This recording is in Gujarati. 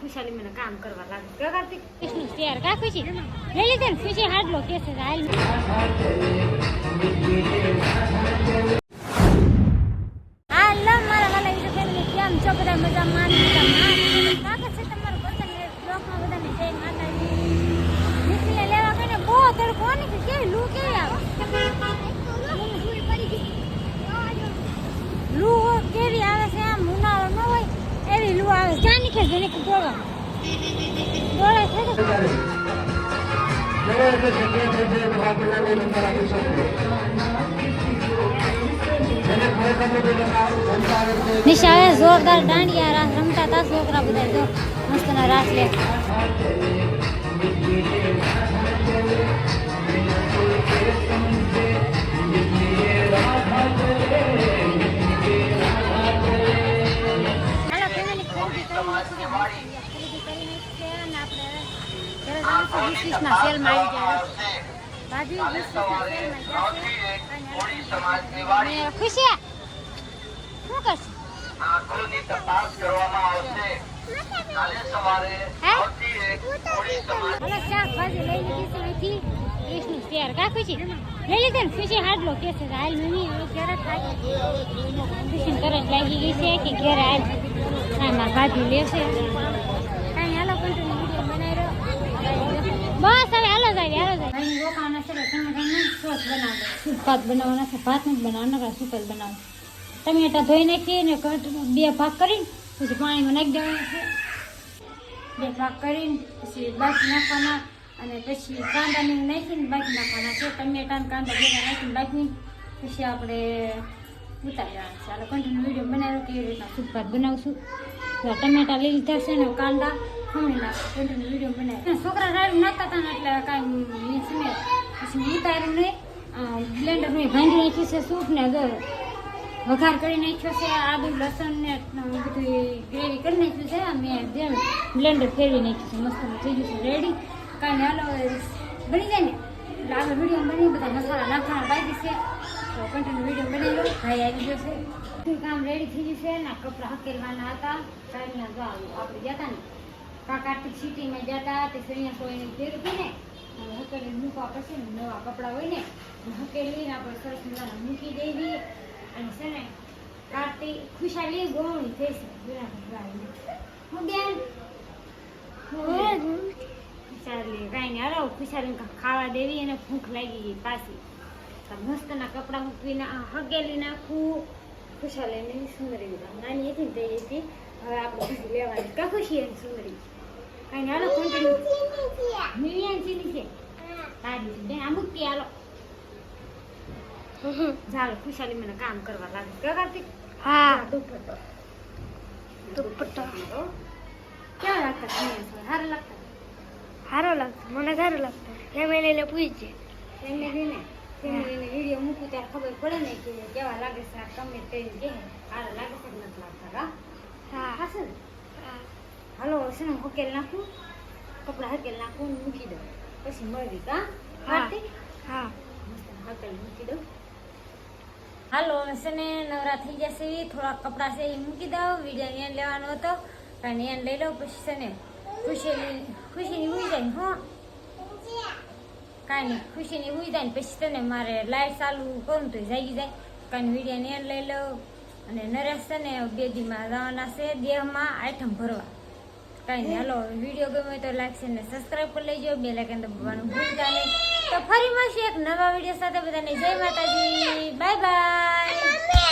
ખુશાલી મને કામ કરવા લાગે. કે કાર્તિક કૃષ્ણ શેર કા ખુશી લઈ લીધે ને ખુશી હાડલો કે છે હાલ. હાલો મારા વાલા યુટ્યુબ ફેમિલી કેમ છો? બધા મજામાં? મજામાં સ્વાગત છે તમારું બધાને બ્લોગમાં બધાને જય માતાજી નીકળે લેવા ગઈને બહુ તડકો ને કે કેવી લૂ કેવી આવે લૂ કેવી આવે છે આમ ઉનાળો ન હોય એવી લૂ આવે છે ક્યાં નીકળે છે એને દોડવા દોડે છે તો નિશાળે જોરદાર દાંડિયા રાસ રમતા હતા છોકરા બધા જો મસ્તના રાસ લે છે વીસ વીસના સેલમાં આવી ગયા ભાભી વીસ વીસના સેલમાં ખુશી શું કરશે? છે ને ખુશી હાડલો કે છે હાલ મમ્મી થાય ખુશી તરત લાગી ગઈ છે કે ઘરે હાલ મારા ભાભી લેશે કાંઈ હાલો કન્ટિન્યુ વીડિયો બનાવી રહ્યો બસ હવે હાલો જાય હાલો જાય. અહીં રોકાવાના છે તમે કઈ સોસ બનાવો સૂપ ભાત બનાવવાના છે? ભાત નથી બનાવવાના નકર સૂપ જ બનાવો ટમેટા ધોઈ નાખીએ ને બે ભાગ કરીને પછી પાણીમાં નાખી દેવાના છે. બે ભાગ કરીને પછી બાકી નાખવાના અને પછી કાંદાની નાખીને બાકી નાખવાના છે. ટમેટા કાંદા ભેગા નાખીને બાકી પછી આપણે ઉતારી દેવાના છે. ચાલો કન્ટિન્યુ વીડિયો બનાવ્યો કેવી રીતના. સૂપ ભાત બનાવશું? ટમેટા લઈ લીધા છે ને કાંદા. ખમણી નાખો કન્ટિન્યુ વીડિયો બનાવ્યો છોકરા રાડું નાખતા ને એટલે કાંઈ મીન્સ મેં પછી ઉતાર્યું નહીં બ્લેન્ડર મેં ભાંગી નાખ્યું છે સૂપ ને વઘાર કરી નાખ્યો છે આદુ લસણ ને બધું ગ્રેવી કરી નાખ્યું છે મેં જેમ બ્લેન્ડર ફેરવી નાખ્યું છે, મસ્ત થઈ ગયું છે રેડી કાંઈ હાલો બની જાય ને? એટલે આગળ વીડિયો બની, બધા મસાલા નાખવાના બાકી છે. તો કન્ટિન્યુ વીડિયો બનાવી લો ભાઈ આવી ગયો છે. કામ રેડી થઈ ગયું છે ને કપડાં હકેલવાના હતા કાંઈ ના આપણે ગયા હતા ને કા કાર્તિક સિટીમાં જતા તે સૈયા કોઈને ફેરવી ને હકેલી મૂકવા પછી ને નવા કપડાં હોય ને હકેલીને આપણે સરસ મજાના મૂકી દેવી અને છે ને કાર્તિક ખુશાલી ગોવણી થઈ હું બેન? ખુશાલી. કાંઈ હાલો ખુશાલી ખાવા દેવી અને ભૂખ લાગી ગઈ પાછી. મસ્તના કપડાં મૂકીને આ હગેલી નાખું. ખુશાલીની સુંદરી નાની હતી ને તે હતી. હવે આપણે બીજું લેવાની કા ખુશી એની સુંદરી. કાંઈ હાલો કોન્ટિન્યુ મિલિયન ચીની છે. તારી છે. આ મૂકી હાલો. ચાલો ખુશાલી મને કામ કરવા લાગે. કે કાર્તિક? હા. દુપટ્ટો. દુપટ્ટો. કેવા લાગતા તમને સારા લાગતા સારો લાગતો મને સારો લાગતો ફેમિલીને પૂછજે. એમને લઈને ફેમિલીને વીડિયો મૂકું ત્યારે ખબર પડે ને કે કેવા લાગે છે. આ કમેન્ટ કરીને કે સારા લાગે છે નથી લાગતા કા હા. હાશે ને હા. હાલો છે ને હકેલ નાખું કપડાં હકેલ નાખું મૂકી દઉં. પછી મળવી કા. કાર્તિક હા. હકેલ મૂકી દઉં. હાલો છે ને નવરા થઈ જશે થોડા કપડાં છે એ મૂકી દઉં. વીડિયો અહીંયા લેવાનો હતો. પણ અહીંયા લઈ લઉં પછી છે ને ખુશીની ખુશીની ઉઈ જાય હો. કાંઈ નહીં ખુશીની ઉઈ જાય ને પછી તને મારે લાઈટ ચાલુ કરું તો જાગી જાય. કાંઈ વીડિયો અહીંયા લઈ લઉં. અને નરેશ છે ને બે દીમાં જવાના છે દેહમાં આઈટમ ભરવા. કાંઈ નહીં, હાલો, વીડિયો ગમે તો લાઈક છે ને સબસ્ક્રાઈબ કરી લેજો, બે લાઈકન દબાવવાનું ભૂલતા નહીં. તો ફરી મળશે એક નવા વીડિયો સાથે બધાને. જય માતાજી, બાય બાય.